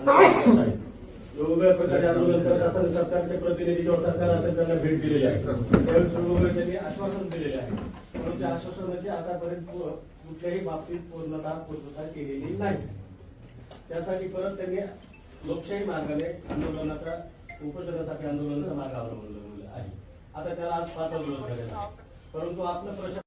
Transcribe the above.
वेगवेगळ्या प्रकारे आंदोलन करत असताना सरकारचे प्रतिनिधी किंवा सरकार असेल त्यांना भेट दिलेली आहे. त्यावेळेस वेगवेगळे त्यांनी आश्वासन दिलेले आहे परंतु त्या आश्वासनाची आतापर्यंत कुठल्याही बाबतीत पूर्णता पूर्तता केलेली नाही त्यासाठी परत त्यांनी लोकशाही मार्गाने आंदोलनाचा उपोषणासाठी आंदोलनाचा मार्ग अवलंबलेला आहे आता त्याला आज पाच आंदोलन झालेलं आहे परंतु आपलं प्रशासन